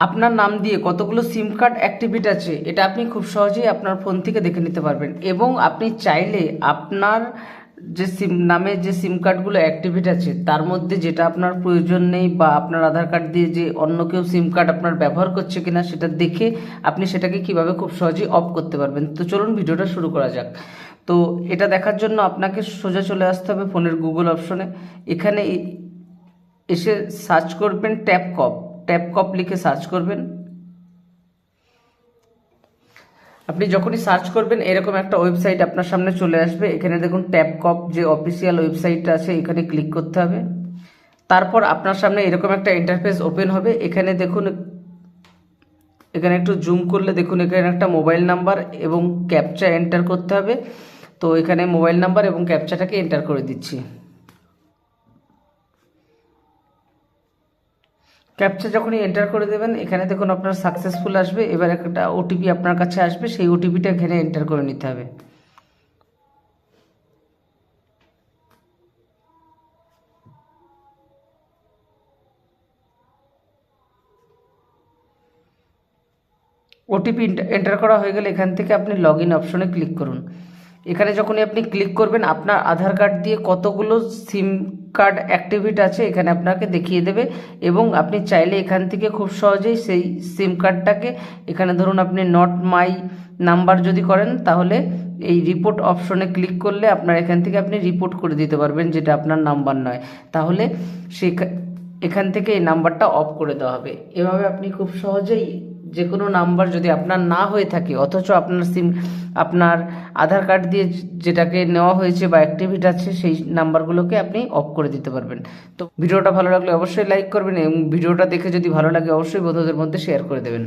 আপনার নাম দিয়ে কতগুলো সিম কার্ড অ্যাক্টিভেট আছে, এটা আপনি খুব সহজেই আপনার ফোন থেকে দেখে নিতে পারবেন। এবং আপনি চাইলে আপনার যে সিম নামে যে সিম কার্ডগুলো অ্যাক্টিভেট আছে, তার মধ্যে যেটা আপনার প্রয়োজন নেই বা আপনার আধার কার্ড দিয়ে যে অন্য কেউ সিম কার্ড আপনার ব্যবহার করছে কিনা, সেটা দেখে আপনি সেটাকে কীভাবে খুব সহজেই অফ করতে পারবেন। তো চলুন ভিডিওটা শুরু করা যাক। তো এটা দেখার জন্য আপনাকে সোজা চলে আসতে হবে ফোনের গুগল অপশনে এখানে এসে সার্চ করবেন ট্যাপ কপ ট্যাপ কপ লিখে সার্চ করবেন। আপনি যখনই সার্চ করবেন, এরকম একটা ওয়েবসাইট আপনার সামনে চলে আসবে। এখানে দেখুন ট্যাপ কপ যে অফিসিয়াল ওয়েবসাইটটা আছে, এখানে ক্লিক করতে হবে। তারপর আপনার সামনে এরকম একটা ইন্টারফেস ওপেন হবে। এখানে দেখুন, এখানে একটু জুম করলে দেখুন, এখানে একটা মোবাইল নাম্বার এবং ক্যাপচা এন্টার করতে হবে। তো এখানে মোবাইল নাম্বার এবং ক্যাপচাটাকে এন্টার করে দিচ্ছি। ক্যাপচা যখনই এন্টার করে দেবেন, এখানে দেখুন আপনার সাকসেসফুল আসবে, এবার একটা ওটিপি আপনার কাছে আসবে, সেই ওটিপিটা এখানে এন্টার করে নিতে হবে। ওটিপি এন্টার করা হয়ে গেলে এখান থেকে আপনি লগ ইন অপশনে ক্লিক করুন। এখানে যখনই আপনি ক্লিক করবেন, আপনার আধার কার্ড দিয়ে কতগুলো সিম কার্ড অ্যাক্টিভিট আছে এখানে আপনাকে দেখিয়ে দেবে এবং আপনি চাইলে এখান থেকে খুব সহজেই সেই সিম কার্ডটাকে এখানে ধরুন আপনি নট মাই নাম্বার যদি করেন, তাহলে এই রিপোর্ট অপশনে ক্লিক করলে আপনার এখান থেকে আপনি রিপোর্ট করে দিতে পারবেন যেটা আপনার নাম্বার নয়। তাহলে সে এখান থেকে এই নাম্বারটা অফ করে দেওয়া হবে। এভাবে আপনি খুব সহজেই যে কোনো নাম্বার যদি আপনার না হয়ে থাকে, অথচ আপনার সিম, আপনার আধার কার্ড দিয়ে যেটাকে নেওয়া হয়েছে বা অ্যাক্টিভিট আছে, সেই নাম্বারগুলোকে আপনি অফ করে দিতে পারবেন। তো ভিডিওটা ভালো লাগলে অবশ্যই লাইক করবেন এবং ভিডিওটা দেখে যদি ভালো লাগে, অবশ্যই বন্ধুদের মধ্যে শেয়ার করে দেবেন।